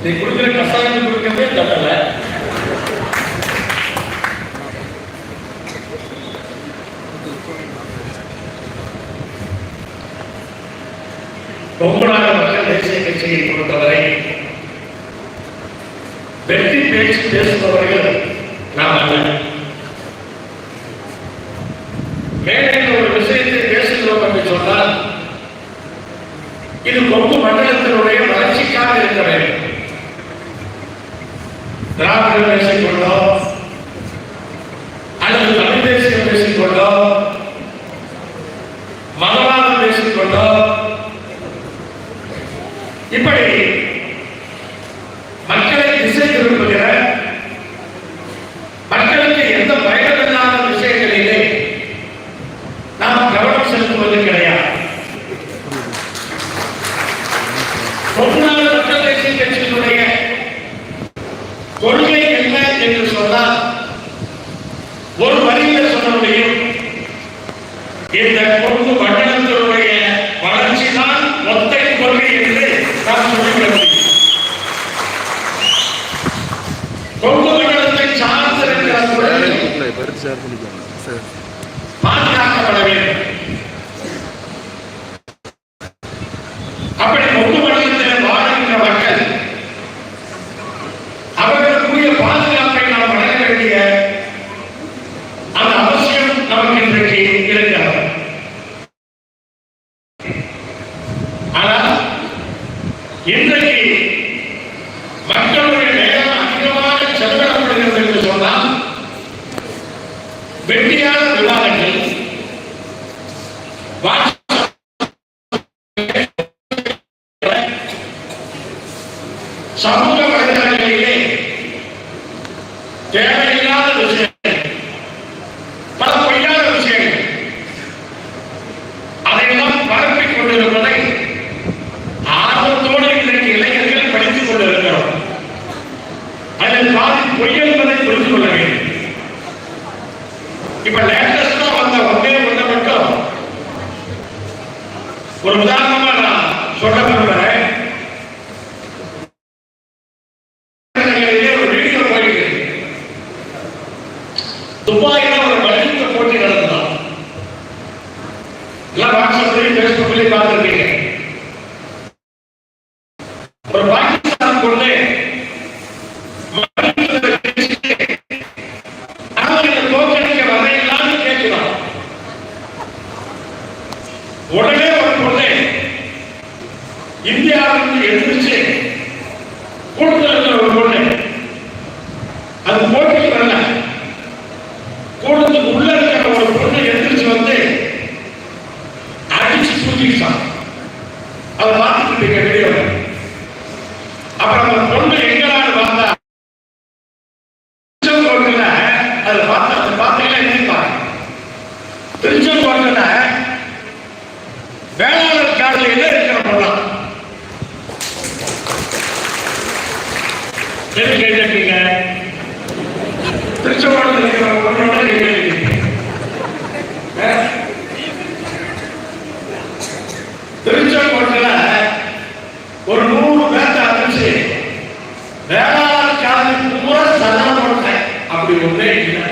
நீ கொடுக்குற கசாயம் கொடுக்கறதே தப்பல கொம்பனாக மக்கள் தேசிய கட்சியை பொறுத்தவரை வெற்றி பேச்சு பேசுபவர்கள் நாம் அல்ல மேடையில் ஒரு விஷயத்தை பேசுகிறோம் என்று சொன்னால் இது கொங்கு மண்டலத்தினுடைய வளர்ச்சிக்காக இருக்க வேண்டும். திராவிடம் பேசிக்கொண்டோ அல்லது தமிழ் தேசியம் பேசிக்கொண்டோ மதவாதம் பேசிக்கொண்டோ இப்படி கொள்கை என்ன என்று சொன்னால் ஒரு வரியில் சொல்ல முடியும். இந்த கொங்கு மண்டலத்தினுடைய வளர்ச்சி தான் மொத்த கொள்கை என்று நாம் சொல்லிவிட முடியும். கொங்கு மண்டலத்தை சார்ந்திருக்கிற பாதுகாக்கப்பட வேண்டும். அப்படி சமூக வலைதளங்களிலே தேவையில்லாத விஷயம் லேட்டஸ்டா வந்த ஒன்றே ஒண்ணு மட்டும். ஒரு உதாரணமா நான் சொல்ல விரும்புகிறேன். ஒரு வீடியோ போயிருக்கு துபாயில ஒரு மல்யுத்த போட்டி நடந்ததாம் எல்லாம் வாட்ஸ்அப்லயும் பேஸ்புக்லயும் பார்த்திருக்கீங்க அதை பார்த்து பார்த்தீங்கன்னா நினைப்பாங்க திருச்செங்கோட்டுல வேளாளர் காடுல என்ன இருக்கிற பொண்ணாம் எது கேட்டிருக்கீங்க திருச்செங்கோட்டில் இருக்கிற பொண்ணோட கேட்டிருக்கீங்க திருச்செங்கோட்டில் ஒரு நூறு பேர்த்த ஆரம்பிச்சு வேற அப்படி ஒன்றே இல்லை